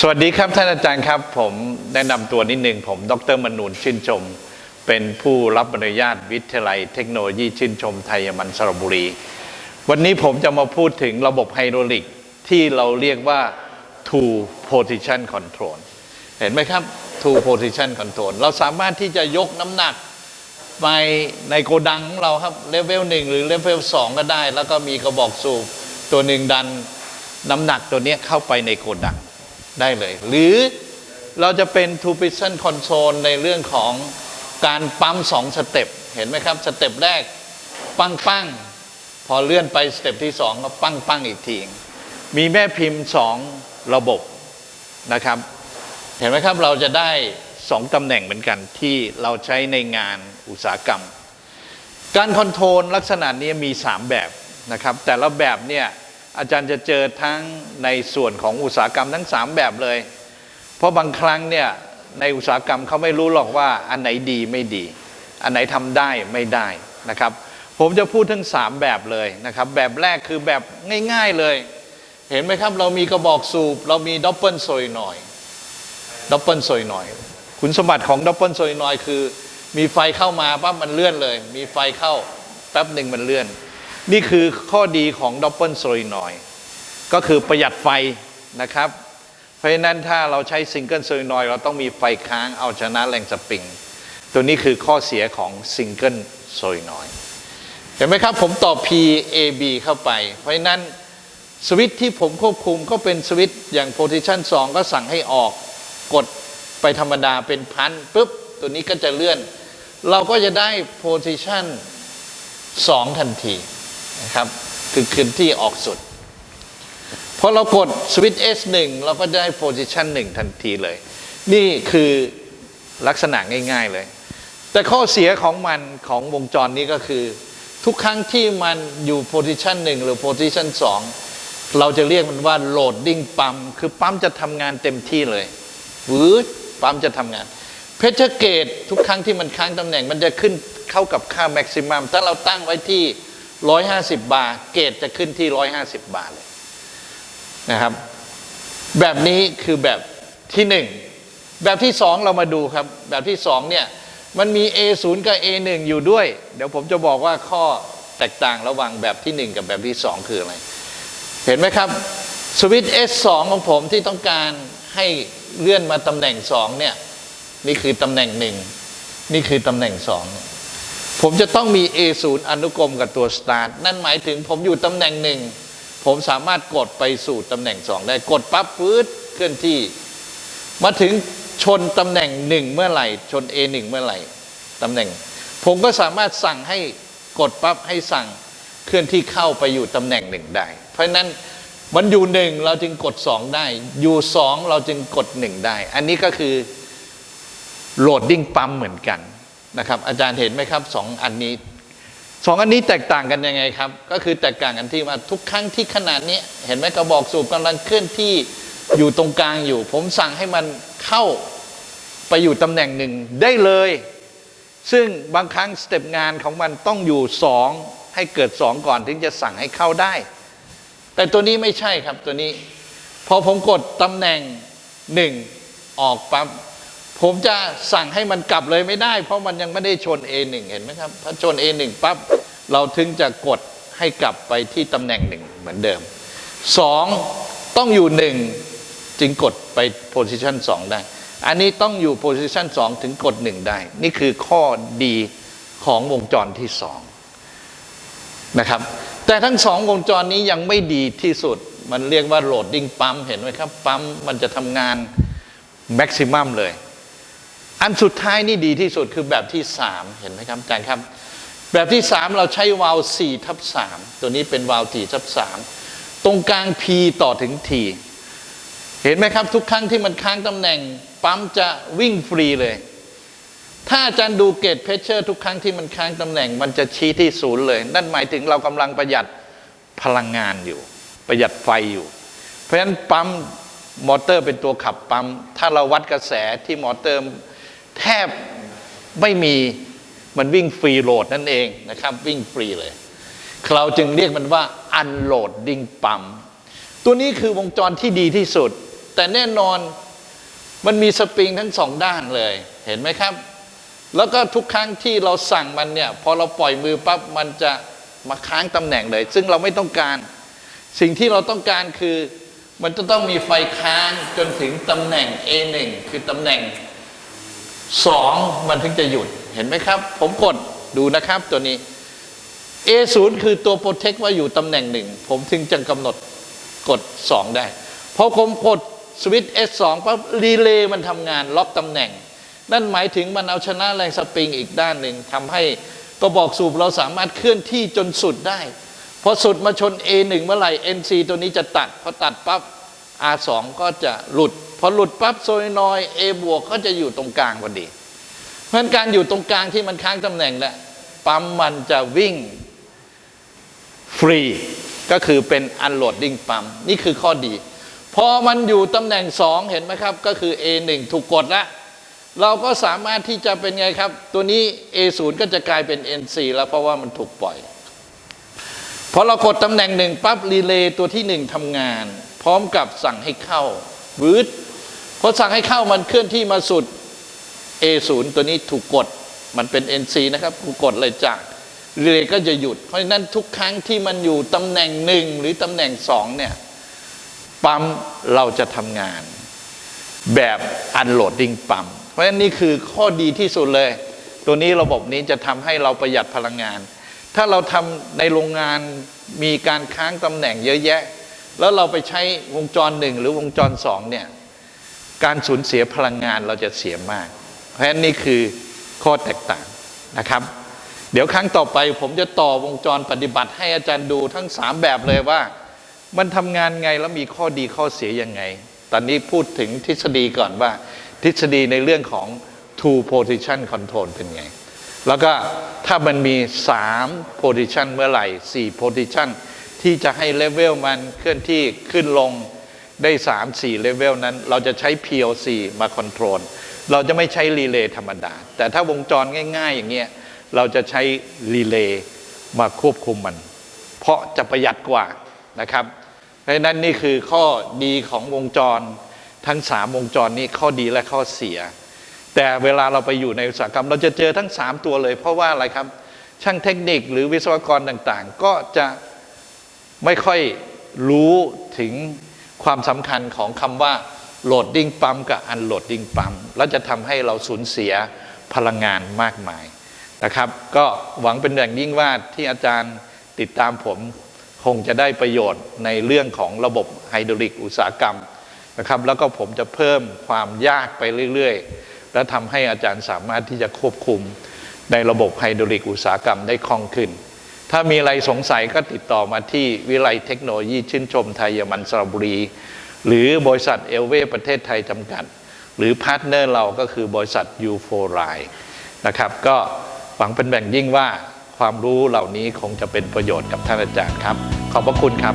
สวัสดีครับท่านอาจารย์ครับ ผมแนะนำตัวนิดนึง ผม ดรมนูนชื่นชม เป็นผู้รับอนุญาตวิทยาลัยเทคโนโลยีชื่นชมไทยมันสระบุรี วันนี้ผมจะมาพูดถึงระบบไฮดรอลิกที่เราเรียกว่า two position control เห็นไหมครับ two position control เราสามารถที่จะยกน้ำหนักไปในโกดังของเราครับเลเวลหนึ่งหรือเลเวลสองก็ได้ แล้วก็มีกระบอกสูบตัวหนึ่งดันน้ำหนักตัวนี้เข้าไปในโกดัง ได้เลย หรือเราจะเป็น two position control ในเรื่องของการปั๊มสองสเต็ปเห็นไหมครับ สเต็ปแรก ปั้งปั้งพอเลื่อนไปสเต็ปที่สองก็ปั้งปั้งอีกที มีแม่พิมพ์สองระบบนะครับ เห็นไหมครับเราจะได้สองตำแหน่งเหมือนกันที่เราใช้ในงานอุตสาหกรรม การคอนโทรลลักษณะนี้มี 3 แบบนะครับ แต่ละแบบเนี่ย อาจารย์จะเจอทั้งในส่วนของอุตสาหกรรมทั้ง 3 แบบเลย เพราะบางครั้งเนี่ยในอุตสาหกรรมเขาไม่รู้หรอกว่าอันไหนดีไม่ดี อันไหนทำได้ไม่ได้นะครับ ผมจะพูดทั้ง 3 แบบเลยนะครับ แบบแรกคือแบบง่ายๆเลย เห็นไหมครับ เรามีกระบอกสูบ เรามีดับเบิลโซยหน่อยดับเบิลโซยหน่อย คุณสมบัติของดับเบิลโซยหน่อยคือ มีไฟเข้ามาปั๊บมันเลื่อนเลย มีไฟเข้าแป๊บหนึ่งมันเลื่อน นี่คือข้อดีของดับเบิลโซยหน่อยก็คือประหยัดไฟนะครับ เพราะฉะนั้นถ้าเราใช้ซิงเกิลโซยนอยเราต้องมีไฟค้างเอาชนะแรงสปริง ตัวนี้คือข้อเสียของซิงเกิลโซยนอยเห็นไหมครับผมต่อ PAB เข้าไป เพราะฉะนั้นสวิตช์ที่ผมควบคุมก็เป็นสวิตช์อย่าง position 2ก็สั่งให้ออกกดไปธรรมดาเป็นพันปุ๊บ ตัวนี้ก็จะเลื่อน เราก็จะได้ position 2ทันที นะครับ คือคืนที่ออกสุดพอเรากดสวิตช์ S1 เราก็ได้ position 1ทันทีเลย นี่คือลักษณะง่าย ๆเลย แต่ข้อเสียของมันของวงจรนี้ก็คือ ทุกครั้งที่มันอยู่ position 1หรือ position 2เราจะเรียกมันว่า loading ปั๊มคือปั๊มจะทำงานเต็มที่เลยหรือปั๊มจะทำงานเพชรเกตทุกครั้งที่มันค้างตำแหน่งมันจะขึ้นเข้ากับค่า maximum ถ้าเราตั้งไว้ที่ 150 บาร์เกตจะขึ้นที่ 150 บาร์เลยนะครับ แบบนี้คือแบบที่หนึ่งแบบที่สองเรามาดูครับ แบบที่สองเนี่ย มันมี A0 กับ A1 อยู่ด้วย เดี๋ยวผมจะบอกว่าข้อแตกต่างระหว่างแบบที่หนึ่งกับแบบที่สองคืออะไร เห็นไหมครับสวิตช์ S2 ของผมที่ต้องการให้เลื่อนมาตำแหน่งสองเนี่ย นี่คือตำแหน่งหนึ่งนี่คือตำแหน่งสองเนี่ย ผมจะต้องมี A0 อนุกรมกับตัว start นั่นหมายถึงผมอยู่ตำแหน่งหนึ่ง ผมสามารถกดไปสู่ตำแหน่งสองได้ กดปั๊บปื๊ดเคลื่อนที่ มาถึงชนตำแหน่งหนึ่งเมื่อไหร่ ชน A1 เมื่อไหร่ตำแหน่ง ผมก็สามารถสั่งให้กดปั๊บให้สั่งเคลื่อนที่เข้าไปอยู่ตำแหน่งหนึ่งได้ เพราะนั้นมันอยู่หนึ่งเราจึงกดสองได้ อยู่สองเราจึงกดหนึ่งได้ อันนี้ก็คือโหลดดิ้งปั๊มเหมือนกัน นะครับ อาจารย์เห็นไหมครับสองอันนี้สองอันนี้แตกต่างกันยังไงครับ ก็คือแตกต่างกันที่ว่าทุกครั้งที่ขนาดนี้เห็นไหมกระบอกสูบกำลังเคลื่อนที่อยู่ตรงกลางอยู่ ผมสั่งให้มันเข้าไปอยู่ตำแหน่งหนึ่งได้เลย ซึ่งบางครั้งสเต็ปงานของมันต้องอยู่สองให้เกิดสองก่อนถึงจะสั่งให้เข้าได้ แต่ตัวนี้ไม่ใช่ครับตัวนี้ พอผมกดตำแหน่งหนึ่งออกปั๊บ ผมจะสั่งให้มันกลับเลยไม่ได้ เพราะมันยังไม่ได้ชน A1 เห็นไหมครับพอชน A1 ปั๊บเราถึงจะกดให้กลับไปที่ตำแหน่งหนึ่งเหมือนเดิมสองต้องอยู่หนึ่งจึงกดไป position 2 ได้ อันนี้ต้องอยู่ position 2 ถึงกด 1 ได้ นี่คือข้อดีของวงจรที่สองนะครับ แต่ทั้งสองวงจรนี้ยังไม่ดีที่สุด มันเรียกว่าโหลดดิ้งปั๊มเห็นไหมครับ ปั๊มมันจะทำงานแม็กซิมัมเลย อันสุดท้ายนี่ดีที่สุดคือแบบที่3เห็นไหมครับอาจารย์ครับ แบบที่3เราใช้วาล์ว4ทับ3ตัวนี้เป็นวาล์ว4ทับ3ตรงกลาง P ต่อถึง T เห็นไหมครับ ทุกครั้งที่มันค้างตำแหน่ง ปั๊มจะวิ่งฟรีเลย ถ้าอาจารย์ดูเกตเพชเชอร์ทุกครั้งที่มันค้างตำแหน่ง มันจะชี้ที่ศูนย์เลย นั่นหมายถึงเรากำลังประหยัดพลังงานอยู่ ประหยัดไฟอยู่ เพราะฉะนั้นปั๊มมอเตอร์เป็นตัวขับปั๊มถ้าเราวัดกระแสที่มอเตอร์ แทบไม่มีมันวิ่งฟรีโหลดนั่นเองนะครับ วิ่งฟรีเลยเราจึงเรียกมันว่า unloading ปั๊มตัวนี้คือวงจรที่ดีที่สุด แต่แน่นอนมันมีสปริงทั้งสองด้านเลย เห็นไหมครับ แล้วก็ทุกครั้งที่เราสั่งมันเนี่ย พอเราปล่อยมือปั๊บมันจะมาค้างตำแหน่งเลย ซึ่งเราไม่ต้องการ สิ่งที่เราต้องการคือ มันจะต้องมีไฟค้างจนถึงตำแหน่ง A1 คือตำแหน่ง 2มันถึงจะหยุดเห็นไหมครับ ผมกดดูนะครับตัวนี้ A0 คือตัวโปรเทคว่าอยู่ตำแหน่งหนึ่งผมถึงจะกำหนดกด 2 ได้พอผมกดสวิตช์ S2 ปั๊บรีเลย์มันทำงานล็อกตำแหน่ง นั่นหมายถึงมันเอาชนะแรงสปริงอีกด้านหนึ่งทำให้กระบอกสูบเราสามารถเคลื่อนที่จนสุดได้พอสุดมาชน A1 เมื่อไหร่ NC ตัวนี้จะตัดพอตัดปั๊บ R2 ก็จะหลุด พอหลุดปั๊บโซยนอย A บวกก็จะอยู่ตรงกลางพอดี เพราะฉะนั้นการอยู่ตรงกลางที่มันค้างตำแหน่งแหละปั๊มมันจะวิ่งฟรีก็คือเป็นอันโหลดดิ้งปั๊มนี่คือข้อดี พอมันอยู่ตำแหน่ง 2 เห็นไหมครับ ก็คือ A1 ถูกกดแล้วเราก็สามารถที่จะเป็นไงครับ ตัวนี้ A0 ก็จะกลายเป็น N4 แล้วเพราะว่ามันถูกปล่อยพอเรากดตำแหน่งหนึ่งปั๊บรีเลย์ตัวที่หนึ่งทำงาน พร้อมกับสั่งให้เข้าวืด พอสั่งให้เข้ามันเคลื่อนที่มาสุด A0 ตัวนี้ถูกกด มันเป็น NC นะครับถูกกดเลยจากรีเลย์ก็จะหยุด เพราะฉะนั้นทุกครั้งที่มันอยู่ตำแหน่งหนึ่งหรือตำแหน่งสองเนี่ยปั๊มเราจะทำงาน แบบอันโหลดดิ้งปั๊ม เพราะฉะนั้นนี่คือข้อดีที่สุดเลย ตัวนี้ระบบนี้จะทำให้เราประหยัดพลังงาน ถ้าเราทำในโรงงานมีการค้างตำแหน่งเยอะแยะ แล้วเราไปใช้วงจรหนึ่งหรือวงจรสองเนี่ย การสูญเสียพลังงานเราจะเสียมาก เพราะฉะนั้นนี่คือข้อแตกต่างนะครับ เดี๋ยวครั้งต่อไปผมจะต่อวงจรปฏิบัติให้อาจารย์ดูทั้ง 3 แบบเลยว่า มันทำงานไงแล้วมีข้อดีข้อเสียยังไง ตอนนี้พูดถึงทฤษฎีก่อนว่า ทฤษฎีในเรื่องของ two position control เป็นไง แล้วก็ถ้ามันมี 3 position เมื่อไหร่ 4 position ที่จะให้เลเวลมันเคลื่อนที่ขึ้นลง ได้ 3 4เลเวลนั้น เราจะใช้ PLC มาคอนโทรลเราจะไม่ใช้รีเลย์ธรรมดา แต่ถ้าวงจรง่าย ๆ อย่างเงี้ยเราจะใช้รีเลย์มาควบคุมมัน เพราะจะประหยัดกว่านะครับเพราะฉะนั้นนี่คือข้อดีของวงจรทั้ง 3 วงจรนี้ข้อดีและข้อเสีย แต่เวลาเราไปอยู่ในอุตสาหกรรม เราจะเจอทั้ง 3 ตัวเลย เพราะว่าอะไรครับ ช่างเทคนิคหรือวิศวกรต่างๆ ก็จะไม่ค่อยรู้ถึง ความสำคัญของคำว่าโหลดดิ้งปั๊มกับอันโหลดดิ้งปั๊มแล้วจะทำให้เราสูญเสียพลังงานมากมายนะครับ ก็หวังเป็นอย่างยิ่งว่าที่อาจารย์ติดตามผมคงจะได้ประโยชน์ในเรื่องของระบบไฮดรอลิกอุตสาหกรรมนะครับ แล้วก็ผมจะเพิ่มความยากไปเรื่อยๆ และทำให้อาจารย์สามารถที่จะควบคุมในระบบไฮดรอลิกอุตสาหกรรมได้คล่องขึ้น ถ้ามีอะไรสงสัยก็ติดต่อมาที่วิไลเทคโนโลยีชื่นชมไทยยมันสระบุรี หรือบริษัทเอลเวประเทศไทยจำกัด หรือพาร์ทเนอร์เราก็คือบริษัทยูโฟไลนะครับ ก็หวังเป็นแบ่งยิ่งว่าความรู้เหล่านี้คงจะเป็นประโยชน์กับท่านอาจารย์ครับ ขอบพระคุณครับ